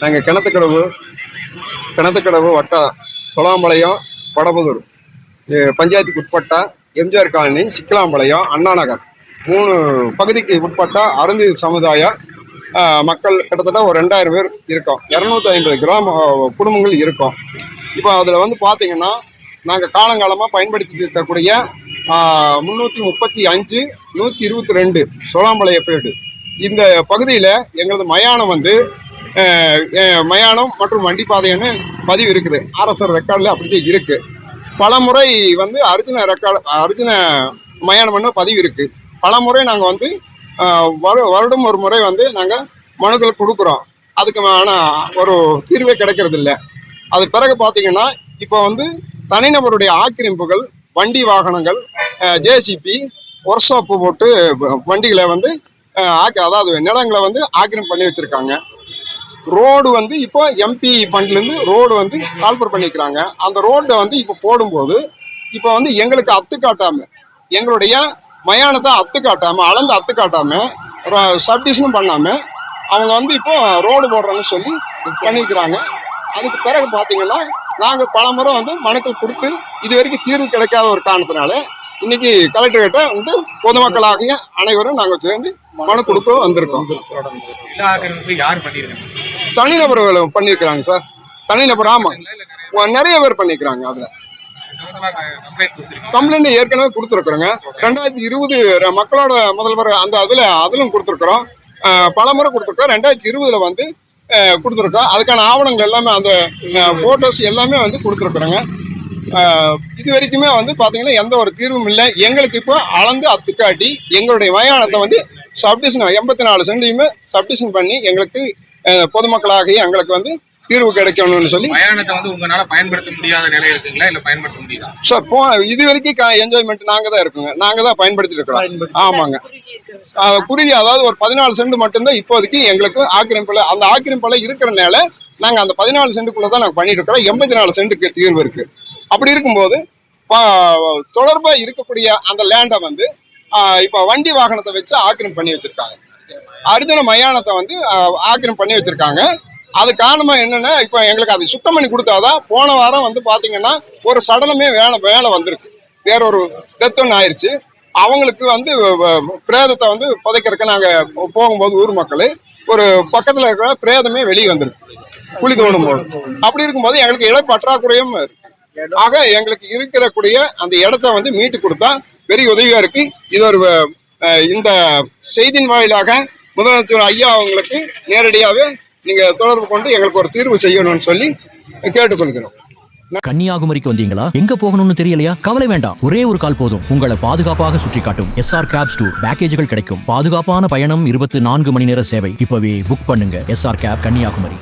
நாங்கள் கிணத்துக்கடவு கிணத்துக்கடவு வட்டம் சொலாம்பாளையம் வடபுதூர். பஞ்சாயத்துக்கு உட்பட்ட எம்ஜிஆர் காலனி சிக்கலாம்பாளையம் அண்ணா நகர். மூணு பகுதிக்கு உட்பட்ட அருந்தி சமுதாயம் ஆஹ், மக்கள் கிட்டத்தட்ட ஒரு ரெண்டாயிரம் பேர் இருக்கோம். இரநூத்தி ஐம்பது கிராம குடும்பங்கள் இருக்கோம். இப்போ அதில் வந்து பார்த்தீங்கன்னா நாங்கள் காலங்காலமாக பயன்படுத்திட்டு இருக்கக்கூடிய முந்நூற்றி முப்பத்தி அஞ்சு நூற்றி இருபத்தி ரெண்டு சோளாம்பாளையப்பேடு இந்த பகுதியில் எங்களது மயானம் வந்து மயானம் மற்றும் வண்டிப்பாதைன்னு பதிவு இருக்குது. ஆர்எஸ்ஆர் ரெக்கார்டில் அப்படியே இருக்குது பல முறை வந்து அர்ஜுன ரெக்கார்டு அர்ஜுன மயானம்னு பதிவு இருக்குது பல முறை நாங்கள் வந்து வரு வருடம் ஒரு முறை வந்து நாங்கள் மனுக்கள் கொடுக்குறோம். அதுக்கு ஆனால் ஒரு தீர்வே கிடைக்கிறதில்ல. அது பிறகு பார்த்தீங்கன்னா இப்போ வந்து தனிநபருடைய ஆக்கிரமிப்புகள் வண்டி வாகனங்கள் ஜேசிபி ஒர்க் ஷாப்பு போட்டு வ- வண்டிகளை வந்து ஆக்க அதாவது நிலங்களை வந்து ஆக்கிரமிப்பு பண்ணி வச்சுருக்காங்க. ரோடு வந்து இப்போ எம்பி ஃபண்ட்லேருந்து ரோடு வந்து கால்பர் பண்ணிக்கிறாங்க. அந்த ரோட்டை வந்து இப்போ போடும்போது இப்போ வந்து எங்களுக்கு அத்து காட்டாமல் எங்களுடைய மயானத்தை அத்து காட்டாமல் அளந்து அத்து காட்டாமல் சப்டிஷனும் பண்ணாமல் அவங்க வந்து இப்போ ரோடு போடுறோன்னு சொல்லி பண்ணிக்கிறாங்க. அதுக்கு பிறகு பார்த்தீங்கன்னா நாங்கள் பல முறை வந்து மனுக்கள் கொடுத்து இது வரைக்கும் தீர்வு கிடைக்காத ஒரு காரணத்தினால இன்னைக்கு கலெக்டர்கிட்ட வந்து பொதுமக்களாகிய அனைவரும் நாங்கள் சேர்ந்து மனு கொடுக்க வந்திருக்கோம். யார் பண்ணிருக்காங்க தனிநபர்கள் பண்ணியிருக்கிறாங்க சார். தனிநபர் ஆமா. இல்ல இல்ல நிறைய பேர் பண்ணியிருக்கிறாங்க அதுல. கம்ப்ளைண்ட் ஏற்கனவே கொடுத்துருக்குறோங்க. ரெண்டாயிரத்தி இருபது மக்களோட முதல்வர் அந்த அதுல அதிலும் கொடுத்துருக்குறோம். பல முறை கொடுத்துருக்கோம் ரெண்டாயிரத்தி இருபதுல வந்து கொடுத்துருக்கோம். அதுக்கான ஆவணங்கள் எல்லாமே அந்த போட்டோஸ் எல்லாமே வந்து கொடுத்துருக்குறோங்க. இது வரைக்குமே வந்து பாத்தீங்கன்னா எந்த ஒரு தீர்வும் இல்லை. எங்களுக்கு இப்போ அளந்து அத்துக்காட்டி எங்களுடைய மயானத்தை வந்து சப்டிஷன் எண்பத்தி நாலு சென்டையுமே சப்டிஷன் பண்ணி எங்களுக்கு பொதுமக்களாகிய எங்களுக்கு வந்து தீர்வு கிடைக்கணும்னு சொல்லி மயானத்தை வந்து உங்களால பயன்படுத்த முடியாத நிலை இருக்குங்களா? இல்ல பயன்படுத்த முடியுதா? சார் போ இது வரைக்கும் என்ஜாய்மெண்ட் நாங்க தான் இருக்கோங்க. நாங்க தான் பயன்படுத்திட்டு இருக்கிறோம். ஆமாங்க. குறுகிய அதாவது ஒரு பதினாலு சென்ட் மட்டும்தான் இப்போதைக்கு எங்களுக்கு ஆக்கிரமிப்புல அந்த ஆக்கிரமிப்புல இருக்கிறனால நாங்க அந்த பதினாலு சென்ட்டுக்குள்ள தான் நாங்க பண்ணிட்டு இருக்கிறோம். எண்பத்தி நாலு சென்ட்டுக்கு தீர்வு இருக்கு. அப்படி இருக்கும்போது தொடர்பா இருக்கக்கூடிய அந்த லேண்டை வந்து இப்ப வண்டி வாகனத்தை வச்சு ஆக்கிரமிப்பு பண்ணி வச்சிருக்காங்க. அர்ஜுன மயானத்தை வந்து ஆக்கிரம் பண்ணி வச்சிருக்காங்க. அது காரணமா என்னன்னா இப்போ எங்களுக்கு அது சுத்தம் பண்ணி கொடுத்தாதான் போன வாரம் வந்து பாத்தீங்கன்னா ஒரு சடலமே வேலை வேலை வந்திருக்கு. வேற ஒரு டெத் ஒன்று ஆயிடுச்சு அவங்களுக்கு வந்து பிரேதத்தை வந்து புதைக்கிறதுக்கு நாங்கள் போகும்போது ஊர் மக்கள் ஒரு பக்கத்தில் இருக்கிற பிரேதமே வெளியே வந்துருக்கு. குழி தோணும் போது அப்படி இருக்கும்போது எங்களுக்கு இட பற்றாக்குறையும் ஆக எங்களுக்கு இருக்கிறக்கூடிய அந்த இடத்த வந்து மீட்டு கொடுத்தா பெரிய உதவியாக இருக்கு. இது ஒரு இந்த செய்தியின் வாயிலாக முதலமைச்சர் ஐயா அவங்களுக்கு நேரடியாகவே நீங்கள் தொடர்பு கொண்டு எங்களுக்கு ஒரு தீர்வு செய்யணும்னு சொல்லி கேட்டுக்கொள்கிறோம். கன்னியாகுமரிக்கு வந்தீங்களா? எங்க போகணும்னு தெரியலையா? கவலை வேண்டாம். ஒரே ஒரு கால் போதும். உங்களை பாதுகாப்பாக சுற்றி காட்டும் எஸ்ஆர் கேப்ஸ் டூர் பேக்கேஜுகள் கிடைக்கும். பாதுகாப்பான பயணம் இருபத்தி நான்கு மணி நேர சேவை. இப்பவே புக் பண்ணுங்க. SR cab Kanyakumari.